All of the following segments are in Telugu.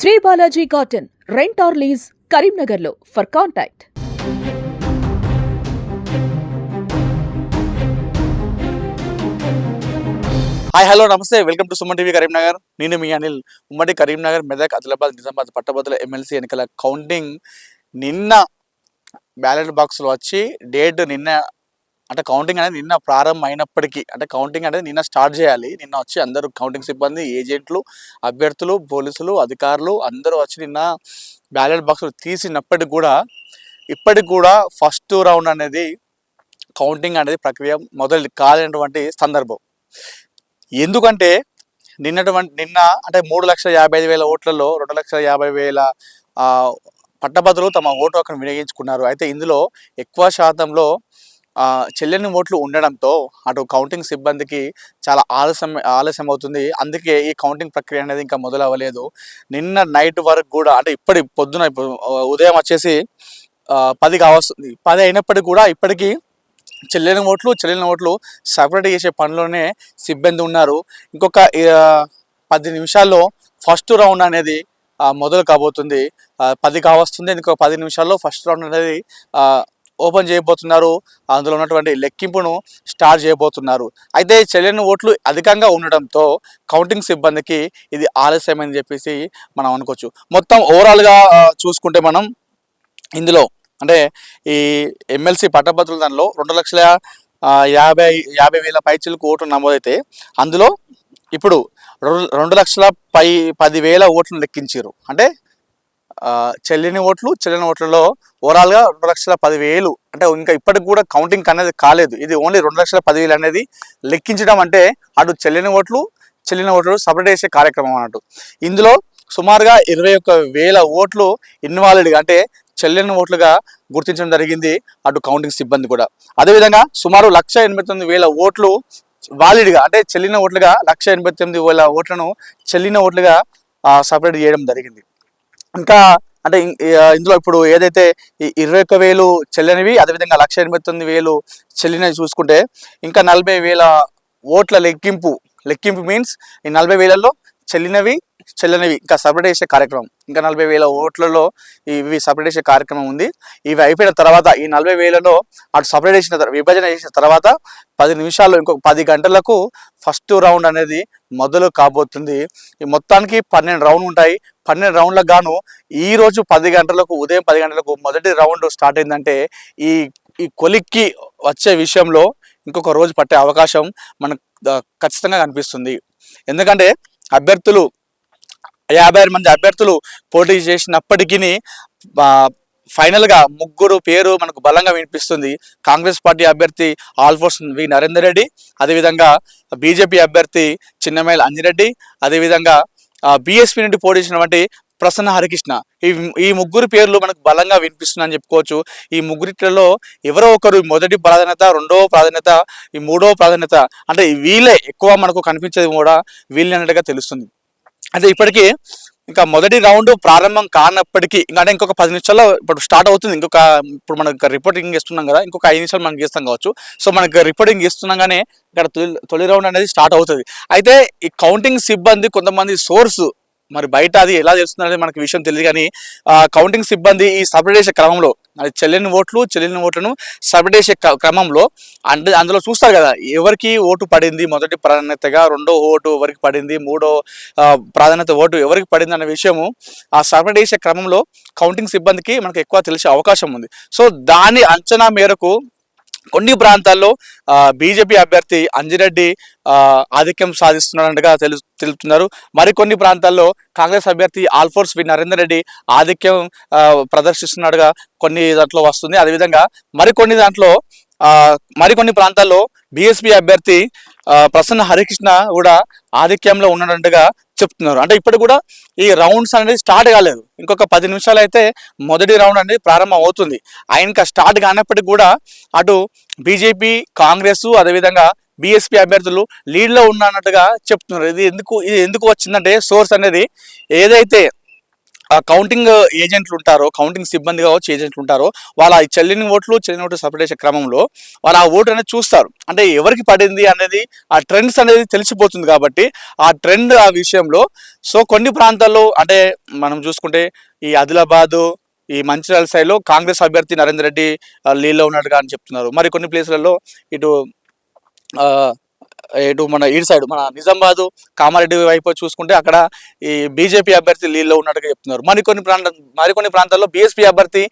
Shri Balaji cotton rent or lease కరీంనగర్లో for contact. Hi hello namaste. Welcome to Suman TV Karimnagar. నేను మీ అనిల్. ఉమ్మడి కరీంనగర్ మెదక్ ఆదిలాబాద్ నిజామాబాద్ పట్టభద్రుల ఎమ్మెల్సీ ఎన్నికల కౌంటింగ్ నిన్న బ్యాలెట్ బాక్స్లో వచ్చి డేట్ నిన్న అంటే కౌంటింగ్ అనేది నిన్న ప్రారంభం అయినప్పటికీ అంటే కౌంటింగ్ అనేది నిన్న స్టార్ట్ చేయాలి. నిన్న వచ్చి అందరూ కౌంటింగ్ సిబ్బంది ఏజెంట్లు అభ్యర్థులు పోలీసులు అధికారులు అందరూ వచ్చి నిన్న బ్యాలెట్ బాక్సులు తీసినప్పటికి కూడా ఇప్పటికి కూడా ఫస్ట్ రౌండ్ అనేది కౌంటింగ్ అనేది ప్రక్రియ మొదలు కాలేనటువంటి సందర్భం. ఎందుకంటే నిన్నటువంటి నిన్న అంటే మూడు లక్షల యాభై ఐదు వేల ఓట్లలో రెండు లక్షల యాభై వేల పట్టభద్రులు తమ ఓటు హక్కును వినియోగించుకున్నారు. అయితే ఇందులో ఎక్కువ శాతంలో చెల్లని ఓట్లు ఉండడంతో అటు కౌంటింగ్ సిబ్బందికి చాలా ఆలస్యం ఆలస్యం అవుతుంది. అందుకే ఈ కౌంటింగ్ ప్రక్రియ అనేది ఇంకా మొదలవ్వలేదు. నిన్న నైట్ వరకు కూడా అంటే ఇప్పటి పొద్దున ఉదయం వచ్చేసి పది కావస్తుంది. పది అయినప్పటికీ కూడా ఇప్పటికీ చెల్లెని ఓట్లు చెల్లెని ఓట్లు సపరేట్ చేసే పనిలోనే సిబ్బంది ఉన్నారు. ఇంకొక పది నిమిషాల్లో ఫస్ట్ రౌండ్ అనేది మొదలు కాబోతుంది. పది కావస్తుంది. ఇంకొక పది నిమిషాల్లో ఫస్ట్ రౌండ్ అనేది ఓపెన్ చేయబోతున్నారు. అందులో ఉన్నటువంటి లెక్కింపును స్టార్ట్ చేయబోతున్నారు. అయితే చెల్లెని ఓట్లు అధికంగా ఉండడంతో కౌంటింగ్ సిబ్బందికి ఇది ఆలస్యమని చెప్పేసి మనం అనుకోవచ్చు. మొత్తం ఓవరాల్గా చూసుకుంటే మనం ఇందులో అంటే ఈ ఎమ్మెల్సీ పట్టభద్రుల దానిలో రెండు లక్షల యాభై యాభై వేల పైచీలకు ఓట్లు నమోదైతే అందులో ఇప్పుడు రెండు రెండు లక్షల పై పదివేల ఓట్లను లెక్కించారు. అంటే చెల్లిని ఓట్లు చెల్లిన ఓట్లలో ఓవరాల్గా రెండు లక్షల పదివేలు. అంటే ఇంకా ఇప్పటికి కూడా కౌంటింగ్ అనేది కాలేదు. ఇది ఓన్లీ రెండు లక్షల పదివేలు అనేది లెక్కించడం అంటే అటు చెల్లిన ఓట్లు చెల్లిన ఓట్లు సపరేట్ చేసే కార్యక్రమం అన్నట్టు. ఇందులో సుమారుగా ఇరవై ఒక్క వేల ఓట్లు ఇన్వాలిడ్గా అంటే చెల్లిన ఓట్లుగా గుర్తించడం జరిగింది అటు కౌంటింగ్ సిబ్బంది కూడా. అదేవిధంగా సుమారు లక్ష ఎనభై తొమ్మిది వేల ఓట్లు వాలిడ్గా అంటే చెల్లిన ఓట్లుగా లక్ష ఎనభై తొమ్మిది వేల ఓట్లను చెల్లిన ఓట్లుగా సపరేట్ చేయడం జరిగింది. ఇంకా అంటే ఇందులో ఇప్పుడు ఏదైతే ఈ ఇరవై ఒక్క వేలు చెల్లినవి అదేవిధంగా లక్ష ఎనభై తొమ్మిది వేలు చెల్లినవి చూసుకుంటే ఇంకా నలభై వేల ఓట్ల లెక్కింపు లెక్కింపు మీన్స్ ఈ నలభై వేలలో చెల్లినవి చెల్లినవి ఇంకా సపరేట్ చేసే కార్యక్రమం ఇంకా నలభై వేల ఓట్లలో ఇవి సపరేట్ చేసే కార్యక్రమం ఉంది. ఇవి అయిపోయిన తర్వాత ఈ నలభై వేలలో అటు సపరేట్ చేసిన విభజన చేసిన తర్వాత పది నిమిషాల్లో ఇంకొక పది గంటలకు ఫస్ట్ రౌండ్ అనేది మొదలు కాబోతుంది. ఈ మొత్తానికి పన్నెండు రౌండ్ ఉంటాయి. పన్నెండు రౌండ్లకు గాను ఈ రోజు పది గంటలకు ఉదయం పది గంటలకు మొదటి రౌండ్ స్టార్ట్ అయిందంటే ఈ ఈ కొలిక్కి వచ్చే విషయంలో ఇంకొక రోజు పట్టే అవకాశం మనకు ఖచ్చితంగా కనిపిస్తుంది. ఎందుకంటే అభ్యర్థులు యాభై ఆరు మంది అభ్యర్థులు పోటీ చేసినప్పటికీ ఫైనల్గా ముగ్గురు పేరు మనకు బలంగా వినిపిస్తుంది. కాంగ్రెస్ పార్టీ అభ్యర్థి ఆల్ఫోర్స్ వి నరేందర్ రెడ్డి అదేవిధంగా బీజేపీ అభ్యర్థి చిన్నమేల అంజిరెడ్డి అదేవిధంగా బీఎస్పీ నుండి పోటీ చేసినటువంటి ప్రసన్న హరికృష్ణ. ఈ ఈ ముగ్గురు పేర్లు మనకు బలంగా వినిపిస్తుందని చెప్పుకోవచ్చు. ఈ ముగ్గురిట్లలో ఎవరో ఒకరు మొదటి ప్రాధాన్యత రెండవ ప్రాధాన్యత ఈ మూడవ ప్రాధాన్యత అంటే వీళ్ళే ఎక్కువ మనకు కనిపించేది కూడా వీళ్ళే తెలుస్తుంది. అంటే ఇప్పటికీ ఇంకా మొదటి రౌండ్ ప్రారంభం కానప్పటికీ ఇంకా అంటే ఇంకొక పది నిమిషాల్లో ఇప్పుడు స్టార్ట్ అవుతుంది. ఇంకొక ఇప్పుడు మనకు రిపోర్టింగ్ ఇస్తున్నాం కదా ఇంకొక ఐదు నిమిషాలు మనం చేస్తాం కావచ్చు. సో మనకి రిపోర్టింగ్ ఇస్తున్నాగానే ఇక్కడ తొలి తొలి రౌండ్ అనేది స్టార్ట్ అవుతుంది. అయితే ఈ కౌంటింగ్ సిబ్బంది కొంతమంది సోర్స్ మరి బయట అది ఎలా తెలుస్తుంది మనకు మనకి విషయం తెలియదు. కానీ కౌంటింగ్ సిబ్బంది ఈ సపరేట్ క్రమంలో అది చెల్లిన ఓట్లు చెల్లిన ఓట్లను సపరేట్ క్రమంలో అంటే అందులో చూస్తారు కదా ఎవరికి ఓటు పడింది మొదటి ప్రాధాన్యతగా రెండో ఓటు ఎవరికి పడింది మూడో ప్రాధాన్యత ఓటు ఎవరికి పడింది అనే విషయము ఆ సపరేట్ క్రమంలో కౌంటింగ్ సిబ్బందికి మనకు ఎక్కువ తెలిసే అవకాశం ఉంది. సో దాని అంచనా మేరకు కొన్ని ప్రాంతాల్లో బీజేపీ అభ్యర్థి అంజిరెడ్డి ఆధిక్యం సాధిస్తున్నాడగా తెలు తెలుపుతున్నారు. మరికొన్ని ప్రాంతాల్లో కాంగ్రెస్ అభ్యర్థి ఆల్ఫోర్స్ వి. నరేందర్ రెడ్డి ఆధిక్యం ప్రదర్శిస్తున్నాడుగా కొన్ని దాంట్లో వస్తుంది. అదేవిధంగా మరికొన్ని దాంట్లో మరికొన్ని ప్రాంతాల్లో బీఎస్పీ అభ్యర్థి ప్రసన్న హరికృష్ణ కూడా ఆధిక్యంలో ఉన్నట్టుగా చెప్తున్నారు. అంటే ఇప్పుడు కూడా ఈ రౌండ్స్ అనేది స్టార్ట్ కాలేదు. ఇంకొక పది నిమిషాలు అయితే మొదటి రౌండ్ అనేది ప్రారంభం అవుతుంది. ఆయనకి స్టార్ట్ కానప్పటికీ కూడా అటు బీజేపీ కాంగ్రెస్ అదేవిధంగా బీఎస్పీ అభ్యర్థులు లీడ్లో ఉన్నట్టుగా చెప్తున్నారు. ఇది ఎందుకు ఇది ఎందుకు వచ్చిందంటే సోర్స్ అనేది ఏదైతే కౌంటింగ్ ఏజెంట్లు ఉంటారో కౌంటింగ్ సిబ్బంది కావచ్చు ఏజెంట్లు ఉంటారో వాళ్ళ చెల్లిని ఓట్లు చెల్లిన ఓట్లు సపరేట్ చేసే క్రమంలో వాళ్ళు ఆ ఓటు అనేది చూస్తారు. అంటే ఎవరికి పడింది అనేది ఆ ట్రెండ్స్ అనేది తెలిసిపోతుంది కాబట్టి ఆ ట్రెండ్ ఆ విషయంలో సో కొన్ని ప్రాంతాల్లో అంటే మనం చూసుకుంటే ఈ ఆదిలాబాదు ఈ మంచిర్యాల స్థాయిలో కాంగ్రెస్ అభ్యర్థి నరేందర్ రెడ్డి లీలో ఉన్నాడుగా ఉన్నట్టుగా అని చెప్తున్నారు. మరి కొన్ని ప్లేసులలో ఇటు ఇటు మన ఇటు సైడ్ మన నిజామాబాదు కామారెడ్డి వైపు చూసుకుంటే అక్కడ ఈ బీజేపీ అభ్యర్థి లీడ్లో ఉన్నట్టుగా చెప్తున్నారు. మరికొన్ని ప్రాంత మరికొన్ని ప్రాంతాల్లో బీఎస్పీ అభ్యర్థి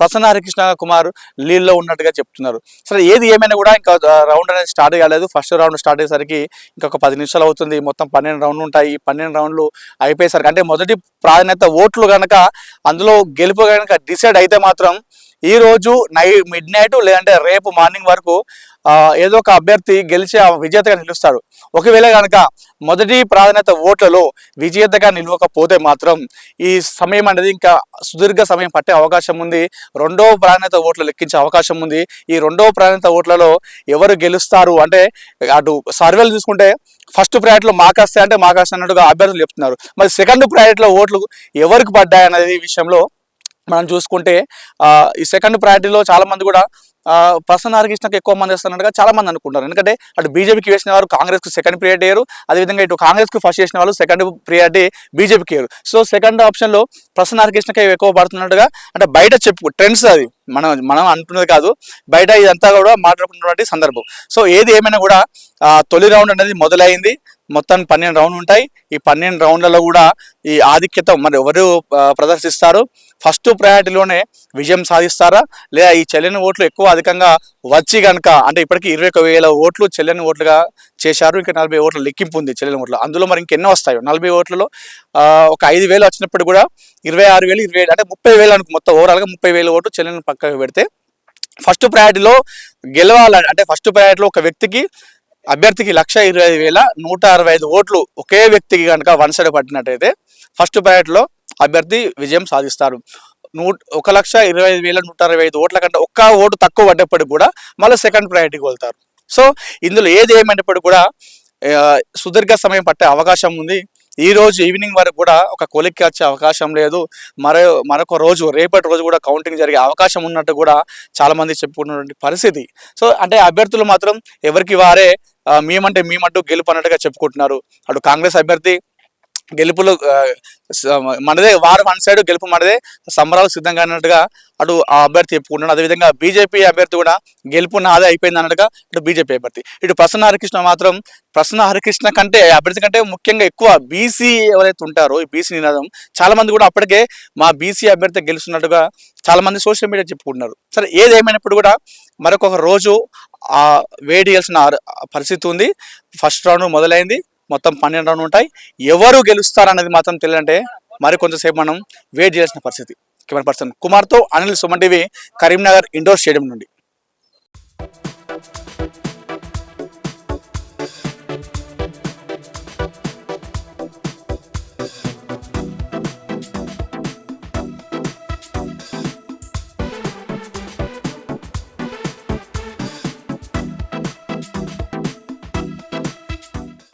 ప్రసన్న హరికృష్ణ కుమార్ లీడ్లో ఉన్నట్టుగా చెప్తున్నారు. సరే ఏది ఏమైనా కూడా ఇంకా రౌండ్ అనేది స్టార్ట్ కాలేదు. ఫస్ట్ రౌండ్ స్టార్ట్ అయ్యేసరికి ఇంకొక పది నిమిషాలు అవుతుంది. మొత్తం పన్నెండు రౌండ్లు ఉంటాయి. ఈ పన్నెండు రౌండ్లు అయిపోయేసరికి అంటే మొదటి ప్రాధాన్యత ఓట్లు కనుక అందులో గెలుపు కనుక డిసైడ్ అయితే మాత్రం ఈ రోజు నై మిడ్ నైట్ లేదంటే రేపు మార్నింగ్ వరకు ఏదో ఒక అభ్యర్థి గెలిచి ఆ విజేతగా నిలుస్తాడు. ఒకవేళ కనుక మొదటి ప్రాధాన్యత ఓట్లలో విజేతగా నిలవకపోతే మాత్రం ఈ సమయం అనేది ఇంకా సుదీర్ఘ సమయం పట్టే అవకాశం ఉంది. రెండవ ప్రాధాన్యత ఓట్లు లెక్కించే అవకాశం ఉంది. ఈ రెండవ ప్రాధాన్యత ఓట్లలో ఎవరు గెలుస్తారు అంటే అటు సర్వేలు చూసుకుంటే ఫస్ట్ ప్రయారిటీలో మాకాస్తే అంటే మాకాస్తే అన్నట్టుగా అభ్యర్థులు చెప్తున్నారు. మరి సెకండ్ ప్రయారిటీలో ఓట్లు ఎవరికి పడ్డాయి అనేది విషయంలో మనం చూసుకుంటే ఈ సెకండ్ ప్రయారిటీలో చాలా మంది కూడా ప్రసన్న హరికృష్ణకి ఎక్కువ మంది వేస్తున్నట్టుగా చాలా మంది అనుకుంటారు. ఎందుకంటే అటు బీజేపీకి వేసిన వారు కాంగ్రెస్కి సెకండ్ ప్రియారిటీ అయ్యారు. అదేవిధంగా ఇటు కాంగ్రెస్కి ఫస్ట్ చేసిన వాళ్ళు సెకండ్ ప్రియారిటీ బీజేపీకి వేయరు సో సెకండ్ ఆప్షన్లో ప్రసన్న హరికృష్ణకి ఎక్కువ పడుతున్నట్టుగా అంటే బయట చెప్పు ట్రెండ్స్ అది. మనం మనం అంటున్నది కాదు. బయట ఇదంతా కూడా మాట్లాడుకున్నటువంటి సందర్భం. సో ఏది ఏమైనా కూడా తొలి రౌండ్ అనేది మొదలైంది. మొత్తం పన్నెండు రౌండ్లు ఉంటాయి. ఈ పన్నెండు రౌండ్లలో కూడా ఈ ఆధిక్యత మరి ఎవరు ప్రదర్శిస్తారు? ఫస్ట్ ప్రయారిటీలోనే విజయం సాధిస్తారా? లేదా ఈ చెల్లిన ఓట్లు ఎక్కువ అధికంగా వచ్చి కనుక అంటే ఇప్పటికీ ఇరవై ఒక వేల ఓట్లు చెల్లని ఓట్లుగా చేశారు ఇంకా నలభై ఓట్ల లెక్కింపు ఉంది చెల్లెని ఓట్లు. అందులో మరి ఇంకెన్నో వస్తాయో? నలభై ఓట్లలో ఒక ఐదు వేలు వచ్చినప్పుడు కూడా ఇరవై ఆరు వేలు ఇరవై అంటే ముప్పై వేలు అనుకు మొత్తం ఓవరాల్గా ముప్పై వేల ఓట్లు చెల్లెని పక్కకు పెడితే ఫస్ట్ ప్రయారిటీలో గెలవాలని అంటే ఫస్ట్ ప్రయారిటీలో ఒక వ్యక్తికి అభ్యర్థికి లక్ష ఇరవై ఐదు వేల నూట అరవై ఐదు ఓట్లు ఒకే వ్యక్తికి కనుక వన్ సైడ్ పట్టినట్టయితే ఫస్ట్ ప్రయారిటీలో అభ్యర్థి విజయం సాధిస్తారు. నూ ఒక లక్ష ఇరవై ఐదు వేల నూట అరవై ఐదు ఓట్ల కంటే ఒక్క ఓటు తక్కువ పడ్డప్పటికి కూడా మళ్ళీ సెకండ్ ప్రయారిటీకి వెళ్తారు. సో ఇందులో ఏది ఏమైనప్పటికీ కూడా సుదీర్ఘ సమయం పట్టే అవకాశం ఉంది. ఈ రోజు ఈవినింగ్ వరకు కూడా ఒక కొలిక్కి వచ్చే అవకాశం లేదు. మరో మరొక రోజు రేపటి రోజు కూడా కౌంటింగ్ జరిగే అవకాశం ఉన్నట్టు కూడా చాలామంది చెప్పుకున్నటువంటి పరిస్థితి. సో అంటే అభ్యర్థులు మాత్రం ఎవరికి వారే మేమంటే మేమంటూ గెలుపు అన్నట్టుగా చెప్పుకుంటున్నారు. అటు కాంగ్రెస్ అభ్యర్థి గెలుపులు మనదే వారు వన్ సైడ్ గెలుపు మనదే సంబరాలు సిద్ధంగా అన్నట్టుగా అటు ఆ అభ్యర్థి చెప్పుకుంటున్నాడు. అదేవిధంగా బీజేపీ అభ్యర్థి కూడా గెలుపు నాదే అయిపోయింది అన్నట్టుగా ఇటు బీజేపీ అభ్యర్థి. ఇటు ప్రసన్న హరికృష్ణ మాత్రం ప్రసన్న హరికృష్ణ కంటే అభ్యర్థి కంటే ముఖ్యంగా ఎక్కువ బీసీ ఎవరైతే ఉంటారో ఈ బీసీ నినాదం చాలా మంది కూడా అప్పటికే మా బీసీ అభ్యర్థి గెలుస్తున్నట్టుగా చాలా మంది సోషల్ మీడియా చెప్పుకుంటున్నారు. సరే ఏదేమైనప్పుడు కూడా మరొక రోజు ఆ వేడి చేయాల్సిన పరిస్థితి ఉంది. ఫస్ట్ రౌండ్ మొదలైంది. మొత్తం పన్నెండు రౌండ్ ఉంటాయి. ఎవరు గెలుస్తారనేది మాత్రం తెలియంటే మరి కొంతసేపు మనం వెయిట్ చేయాల్సిన పరిస్థితి. కెమెరా పర్సన్ కుమార్తో Anil Suman TV Karimnagar indoor stadium నుండి.